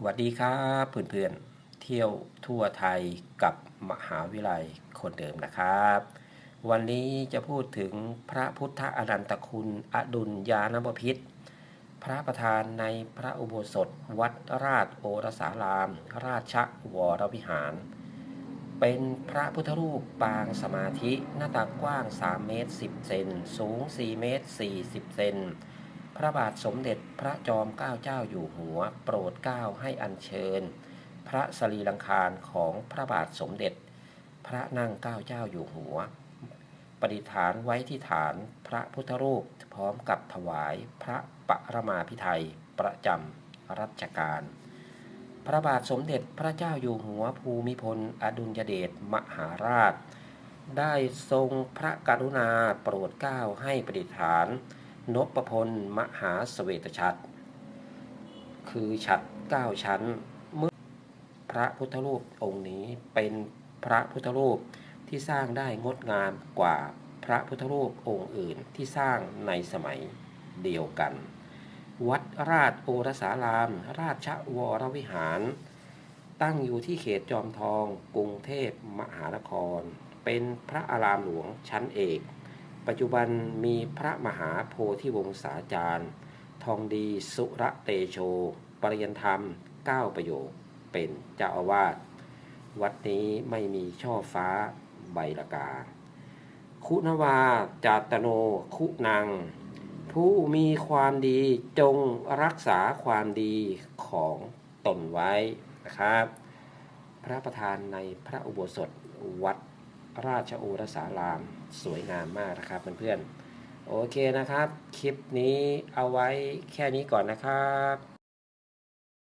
สวัสดีครับเพื่อนๆเที่ยวทั่วไทยกับมหาวิทยาลัยคนเดิมนะครับ วันนี้จะพูดถึงพระพุทธอนันตคุณอดุลยานบพิษพระประธานในพระอุโบสถ วัดราชโอรสาราม ราชวรวิหาร เป็นพระพุทธรูปปางสมาธิหน้าตักกว้าง 3 เมตร 10 เซนสูง 4 เมตร 40 เซน พระบาทสมเด็จพระจอมเกล้าเจ้าอยู่หัว โปรดเกล้าให้อัญเชิญ พระสรีรังคารของพระบาทสมเด็จ พระนั่งเกล้าเจ้าอยู่หัวประดิษฐานไว้ที่ฐานพระพุทธรูปพร้อมกับถวายพระปรมาภิไธยประจำรัชกาลพระบาทสมเด็จพระเจ้าอยู่หัวภูมิพล อดุลยเดชมหาราช ได้ทรงพระกรุณาโปรดเกล้าให้ประดิษฐาน นพพลมหาสเวตฉัตรคือฉัตรเก้าชั้น เมื่อพระพุทธรูปองค์นี้เป็นพระพุทธรูปที่สร้างได้งดงามกว่าพระพุทธรูปองค์อื่นที่สร้างในสมัยเดียวกัน วัดราชโอรสาราม ราชวรวิหาร ตั้งอยู่ที่เขตจอมทอง กรุงเทพมหานคร เป็นพระอารามหลวงชั้นเอก ปัจจุบันมีพระมหาโพธิวงศาจารย์ ทองดีสุระเตโช ปริยนธรรม 9 ประโยค เป็นเจ้าอาวาส วัดนี้ไม่มีช่อฟ้าใบละกา คุณวาจาตโนคุณัง ผู้มีความดีจงรักษาความดีของตนไว้นะครับ พระประธานในพระอุโบสถวัด ราชโอรสาราม สวยงามมากนะครับเพื่อนๆโอเคนะครับ คลิปนี้เอาไว้แค่นี้ก่อนนะครับ